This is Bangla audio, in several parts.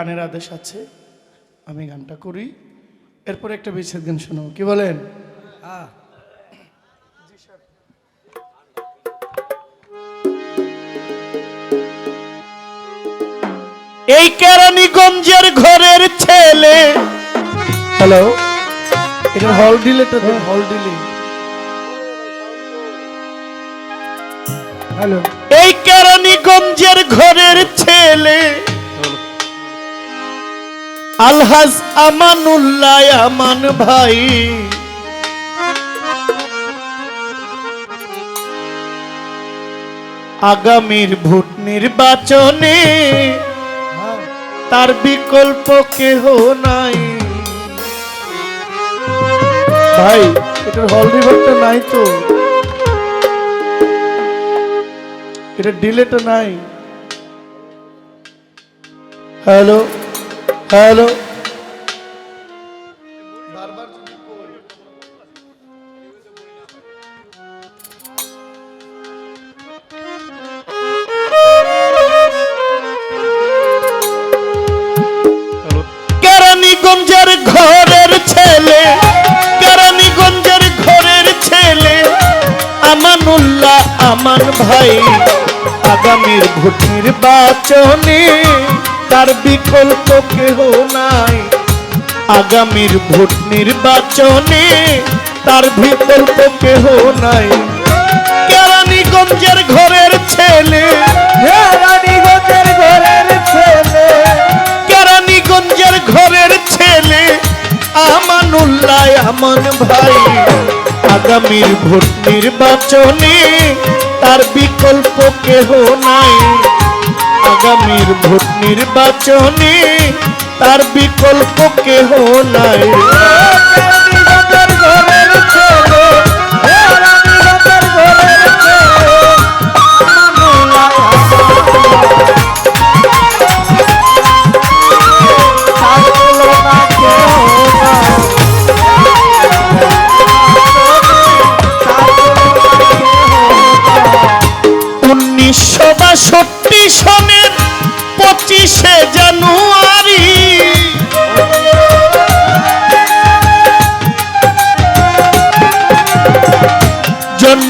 গানের আদেশ আছে আমি গানটা করি। এরপর একটা বিচ্ছেদ গান শোনাবো। কি বলেন? এই কেরানীগঞ্জের ঘরের ছেলে। হ্যালো এটা হল ডিলেটা দেন হল ডিলে হ্যালো এই কেরানীগঞ্জের ঘরের ছেলে। আলহাজ আমানুল্লাহ আমান ভাই। আগামীর ভোট নির্বাচনে তার বিকল্প কেহ নাই। ভাই এটার হল রিভারটা নাই তো। এটা ডিলেটা নাই। হ্যালো? হ্যালো। কেরানীগঞ্জের ঘরের ছেলে কেরানীগঞ্জের ঘরের ছেলে আমানুল্লাহ আমান ভাই আগামীর ভোট নির্বাচনে তার বিকল্প কেহ নাই। আগামীর ভোট নির্বাচনে তার বিকল্প কেহ নাই। কেরানীগঞ্জের ঘরের ছেলে। রানীগঞ্জের ঘরের ছেলে। কেরানীগঞ্জের ঘরের ছেলে আমানুল্লাহ আমান ভাই। আগামীর ভোট নির্বাচনে তার বিকল্প কেহ নাই। আগামীর ভোট নির্বাচনে তার বিকল্প কেহ নাই।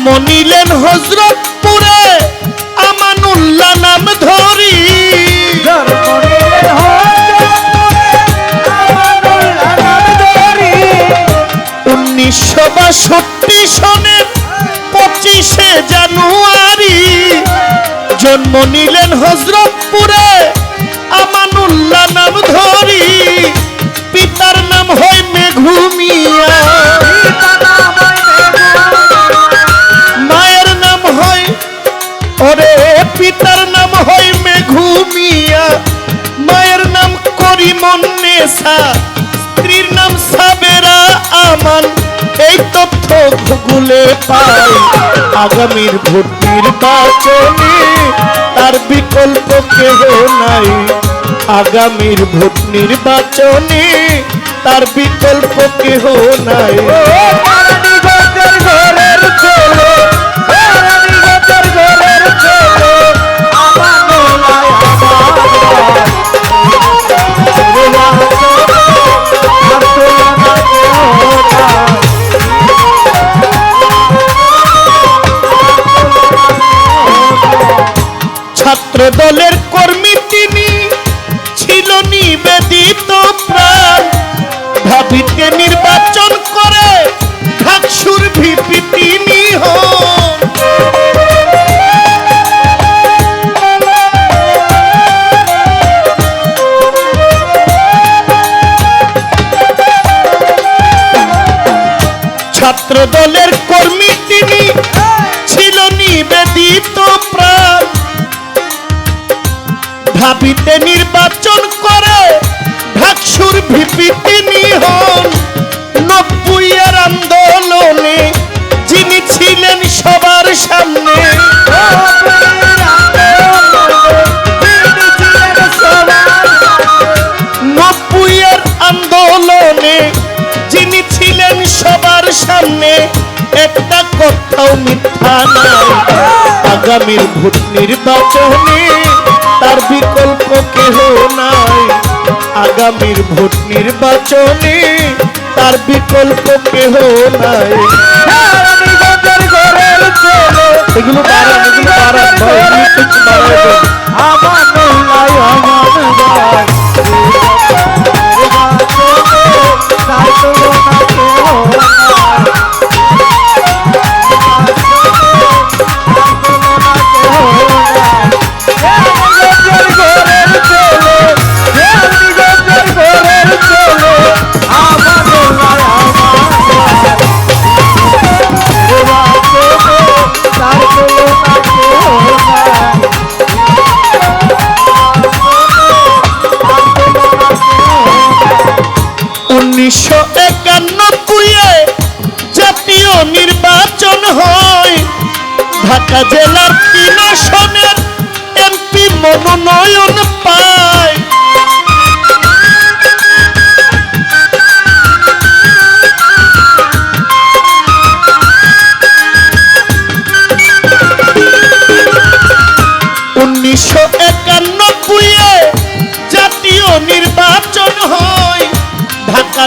জন্ম নিলেন হজরতপুরে আমানুল্লাহ নাম ধরি। উনিশশো বাষট্টি সনের পঁচিশে জানুয়ারি জন্ম নিলেন হজরতপুরে আমানুল্লাহ নাম গুগলে পাই, আগামীর ভোট নির্বাচনে তার বিকল্প কেহ নাই। আগামীর ভোট নির্বাচনে তার বিকল্প কেহ নাই। রানীগঞ্জের ভাবিতে নির্বাচন করে ঢাকসুর ভিপি তিনি হন নব্বইয়ের আন্দোলনে যিনি ছিলেন সবার সামনে নব্বইয়ের আন্দোলনে যিনি ছিলেন সবার সামনে, একটা কথাও মিথ্যা নাই। আগামীর ভোট নির্বাচনে তার বিকল্প কেহ নাই। আগামীর ভোট নির্বাচনে তার বিকল্প কেহ নাই। এগুলো। আমার আমার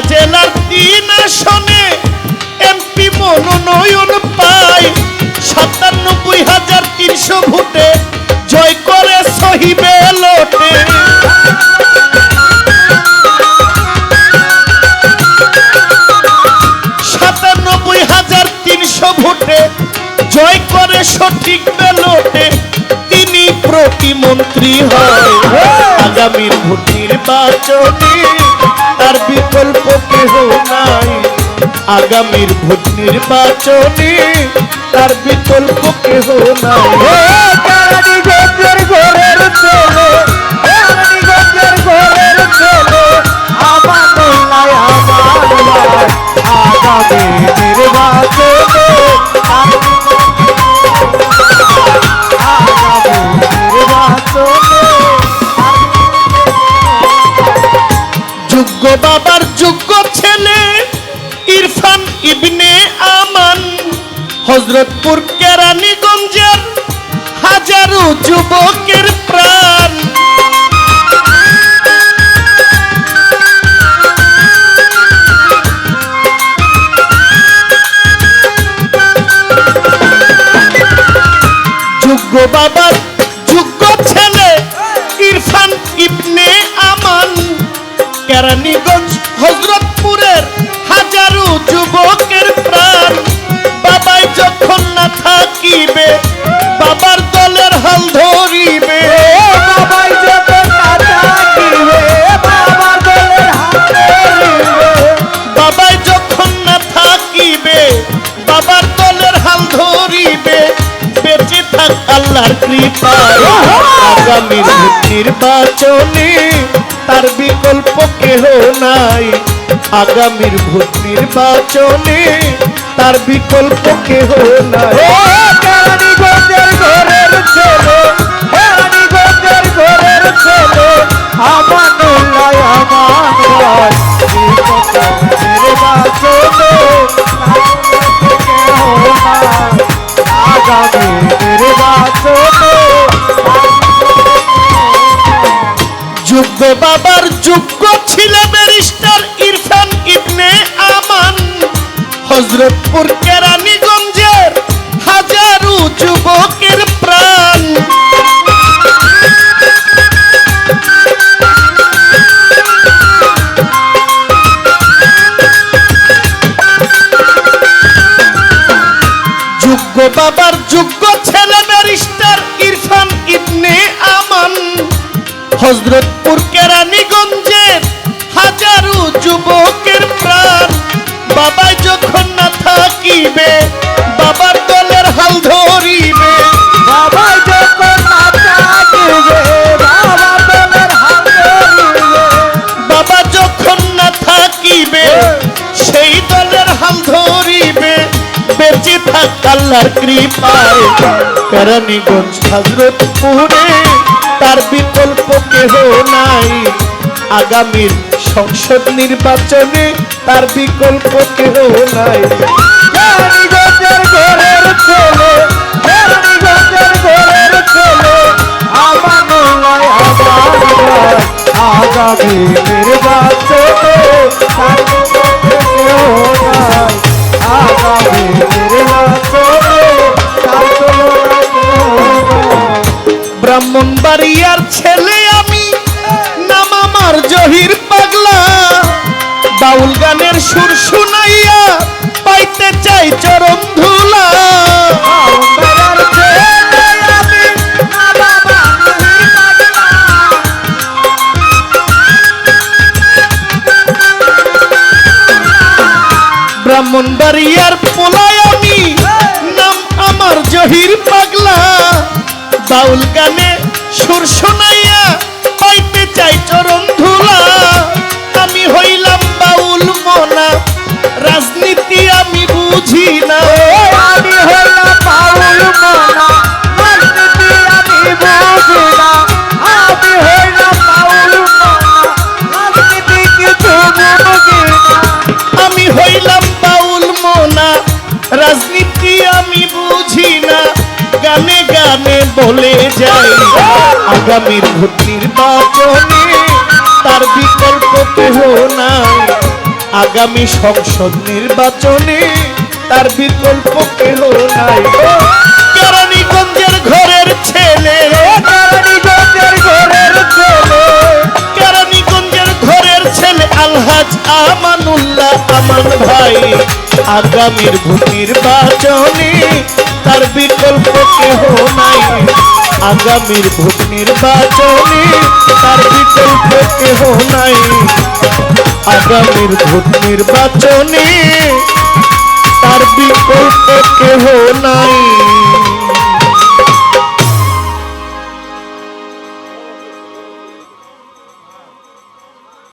জেলার তিন আসনে এমপি মনোনয়ন পায় সাতানব্বই হাজার তিনশো ভোটে জয় করে সহিবে লোটে। সাতানব্বই হাজার তিনশো ভোটে জয় করে সঠিক বেলোটে তিনি প্রতিমন্ত্রী হয়। আগামীর ভোট নির্বাচনে তার বিকল্প কেহ নাই। আগামীর ভোট নির্বাচনে তার বিকল্প কেহ নাই। হজরতপুর ভোট নির্বাচনে তার বিকল্প কেহ নাই। আগামীর ভোট নির্বাচনে তার বিকল্প কেহ নাই। ঘরের ছেলে, ঘরের ছেলে, আমার যোগ্য বাবার যোগ্য ছিল ব্যারিস্টার ইরফান ইবনে আমান। হজরতপুর কেরানীগঞ্জের হজরতপুর কেরানীগঞ্জের হাজারো যুবকের প্রাণ। বাবাই যখন না থাকিবে বাবার দলের হাল ধরিবে। বাবাই যখন না থাকিবে, বাবা দলের হাত ধরিবে। বাবা যখন না থাকিবে সেই দলের হাল ধরিবে। বেঁচে থাক আল্লাহর কৃপায়। কেরানীগঞ্জ হজরতপুরে তার বিকল্প কেহ নাই। আগামীর সংসদ নির্বাচনে তার বিকল্প কেহ নাই। আগামী নির্বাচনে কেউ নাই। আগামী নির্বাচনে ব্রাহ্মণবাড়িয়ার ছেলে আমি। নাম আমার জহির পাগলা। বাউল গানের সুর শুনাইয়া পাইতে চাই চরণ ধুলা। আমি পাগলা। পোলায় আমি। নাম আমার জহির পাগলা। বাউল গানে সুর শোনাইয়া পাইতে চাই চরণ ধুলা। আমি হইলাম বাউল মনা, রাজনীতি আমি বুঝি না। আগামীর ভোট নির্বাচনে তার বিকল্প কেহ নাই। আগামী সংসদ নির্বাচনে তার বিকল্প কেহ নাই কেরানীগঞ্জের ঘরের ছেলে কেরানীগঞ্জের ঘরের ছেলে, কেরানীগঞ্জের ঘরের ছেলে আলহাজ আমানুল্লাহ আমান ভাই। আগামীর ভোট নির্বাচনে তার বিকল্প কেহ নাই। আগামীর ভোট নির্বাচনে তার বিকল্প কেহ নাই। আগামীর ভোট নির্বাচনে তার বিকল্প কেহ নাই।